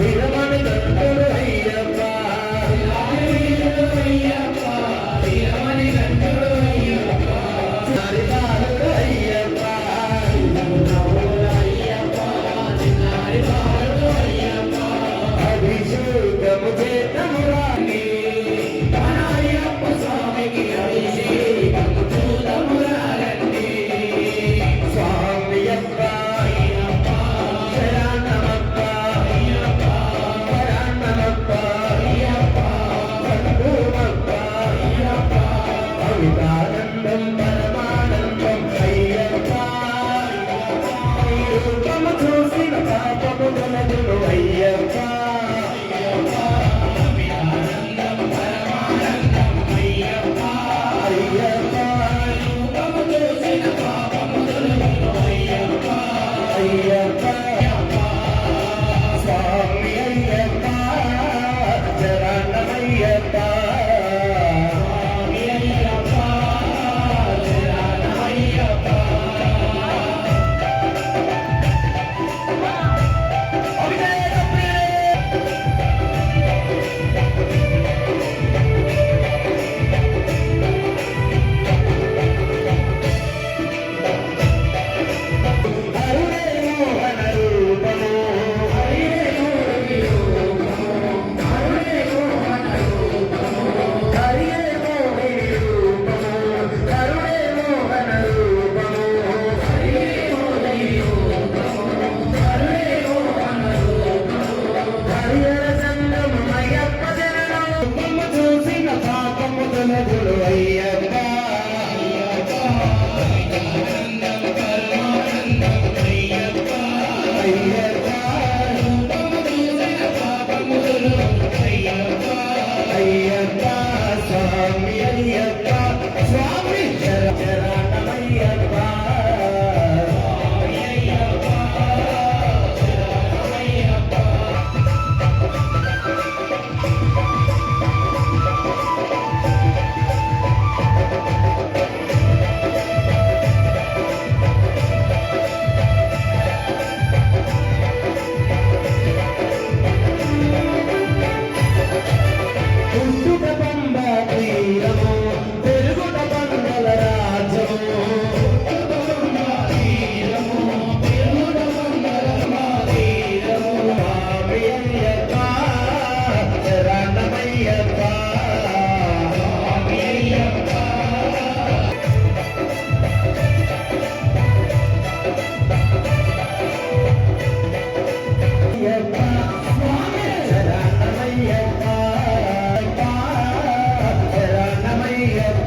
Hey, hey, hey, hey, hey, hey, hey, పాపము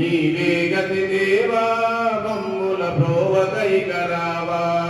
నీవే గతి దేవా మమ్ముల ప్రోవకైక రావా.